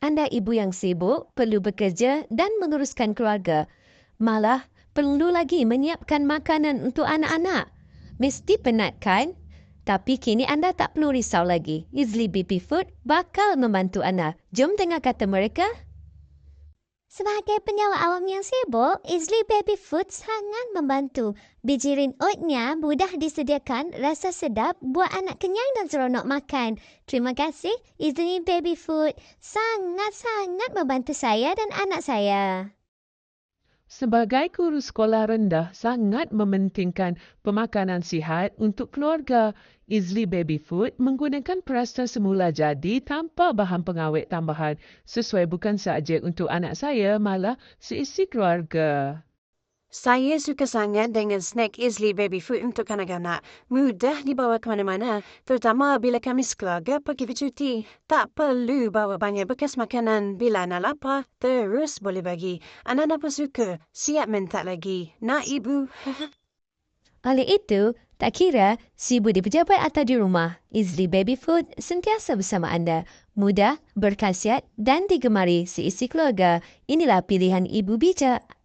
anda ibu yang sibuk, perlu bekerja dan menguruskan keluarga. Malah, perlu lagi menyiapkan makanan untuk anak-anak. Mesti penat kan? Tapi kini anda tak perlu risau lagi. Easily Baby Food bakal membantu anda. Jom dengar kata mereka. Sebagai penyewa awam yang sibuk, Izli Baby Food sangat membantu. Bijirin oatnya mudah disediakan, rasa sedap, buat anak kenyang dan seronok makan. Terima kasih, Izli Baby Food. Sangat-sangat membantu saya dan anak saya. Sebagai guru sekolah rendah, sangat mementingkan pemakanan sihat untuk keluarga. Izli Baby Food menggunakan perasa semula jadi tanpa bahan pengawet tambahan sesuai bukan sahaja untuk anak saya, malah seisi keluarga. Saya suka sangat dengan snack Izli Baby Food untuk kanak-kanak. Mudah dibawa ke mana-mana, terutama bila kami sekeluarga pergi bercuti. Tak perlu bawa banyak bekas makanan. Bila anak lapar, terus boleh bagi. Anak-anak pun suka. Siap minta lagi. Nak ibu? Oleh itu, tak kira si ibu di pejabat atau di rumah, Izli Baby Food sentiasa bersama anda. Mudah, berkhasiat dan digemari seisi keluarga. Inilah pilihan ibu bijak.